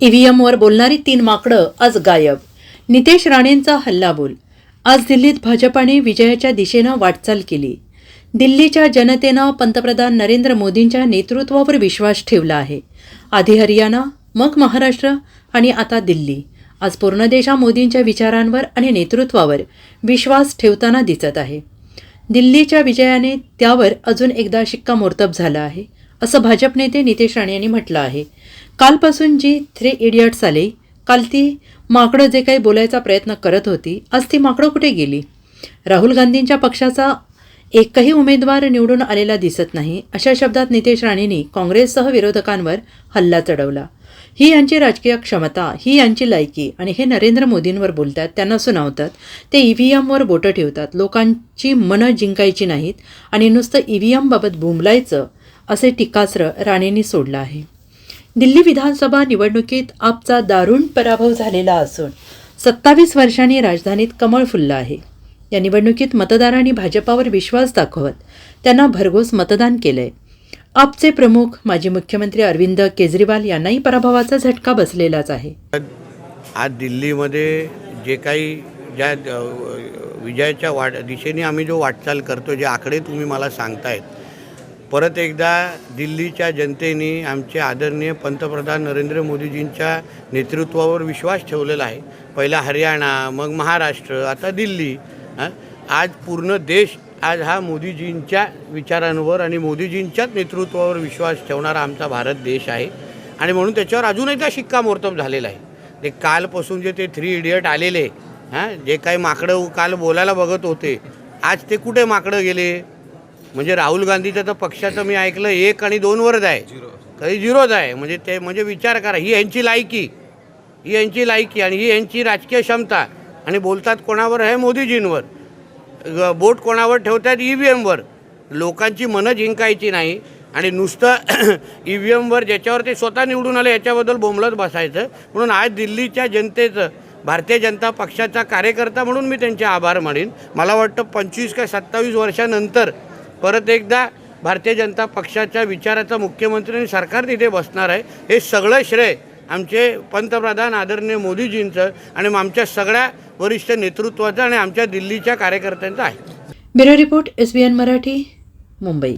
ईव्हीएमवर बोलणारी तीन माकडं आज गायब. नितेश राणेंचा हल्लाबोल. आज दिल्लीत भाजपाने विजयाच्या दिशेनं वाटचाल केली. दिल्लीच्या जनतेनं पंतप्रधान नरेंद्र मोदींच्या नेतृत्वावर विश्वास ठेवला आहे. आधी हरियाणा मग महाराष्ट्र आणि आता दिल्ली. आज पूर्ण देशा मोदींच्या विचारांवर आणि नेतृत्वावर विश्वास ठेवताना दिसत आहे. दिल्लीच्या विजयाने त्यावर अजून एकदा शिक्कामोर्तब झालं आहे. असं भाजप नेते नितेश राणे यांनी म्हटलं आहे. कालपासून जी थ्री इडियट्स आले काल ती माकडं जे काही बोलायचा प्रयत्न करत होती आज ती माकडं कुठे गेली? राहुल गांधींच्या पक्षाचा एकही उमेदवार निवडून आलेला दिसत नाही अशा शब्दात नितेश राणेंनी काँग्रेससह विरोधकांवर हल्ला चढवला. ही यांची राजकीय क्षमता ही यांची लायकी आणि हे नरेंद्र मोदींवर बोलतात त्यांना सुनावतात. ते ई व्ही एमवर बोटं ठेवतात. लोकांची मनं जिंकायची नाहीत आणि नुसतं ई व्ही एमबाबत बुंबलायचं असे टीकास्त्र राणेंनी सोडलं आहे. दिल्ली विधानसभा निवडणुकीत आपचा दारुण पराभव झालेला असून सत्तावीस वर्षांनी राजधानीत कमळ फुललं आहे. या निवडणुकीत मतदारांनी भाजपावर विश्वास दाखवत त्यांना भरघोस मतदान केलंय. आपचे प्रमुख माजी मुख्यमंत्री अरविंद केजरीवाल यांनाही पराभवाचा झटका बसलेलाच आहे. आज दिल्लीमध्ये जे काही ज्या विजयाच्या वाट दिशेने आम्ही जो वाटचाल करतो जे आकडे तुम्ही मला सांगतायत परत एकदा दिल्लीच्या जनतेने आमचे आदरणीय पंतप्रधान नरेंद्र मोदीजींच्या नेतृत्वावर विश्वास ठेवलेला आहे. पहिला हरियाणा मग महाराष्ट्र आता दिल्ली आज पूर्ण देश आज हा मोदीजींच्या विचारांवर आणि मोदीजींच्याच नेतृत्वावर विश्वास ठेवणारा आमचा भारत देश आहे. आणि म्हणून त्याच्यावर अजून एकदा शिक्कामोर्तब झालेला आहे. ते कालपासून जे ते थ्री इडियट आलेले हां? जे काही माकडं काल बोलायला बघत होते आज ते कुठे माकडं गेले? म्हणजे राहुल गांधीच्या तर पक्षाचं मी ऐकलं एक आणि दोनवरच आहे. कधी झिरोच आहे. म्हणजे ते म्हणजे विचार करा ही यांची लायकी ही यांची लायकी आणि ही यांची राजकीय क्षमता. आणि बोलतात कोणावर आहे? मोदीजींवर. बोट कोणावर ठेवतात? ई व्ही एमवर लोकांची मनं जिंकायची नाही. आणि नुसतं ई व्ही एमवर ज्याच्यावर ते स्वतः निवडून आले याच्याबद्दल बोंबलत बसायचं. म्हणून आज दिल्लीच्या जनतेचं भारतीय जनता पक्षाचा कार्यकर्ता म्हणून मी त्यांचे आभार मानेन. मला वाटतं पंचवीस का सत्तावीस वर्षानंतर परत एकदा भारतीय जनता पक्षाच्या विचाराचा मुख्यमंत्री आणि सरकार तिथे बसणार आहे. हे सगळं श्रेय आमचे पंतप्रधान आदरणीय मोदीजींचं आणि आमच्या सगळ्या वरिष्ठ नेतृत्वाचं आणि आमच्या दिल्लीच्या कार्यकर्त्यांचं आहे. Bureau report S B N Marathi Mumbai.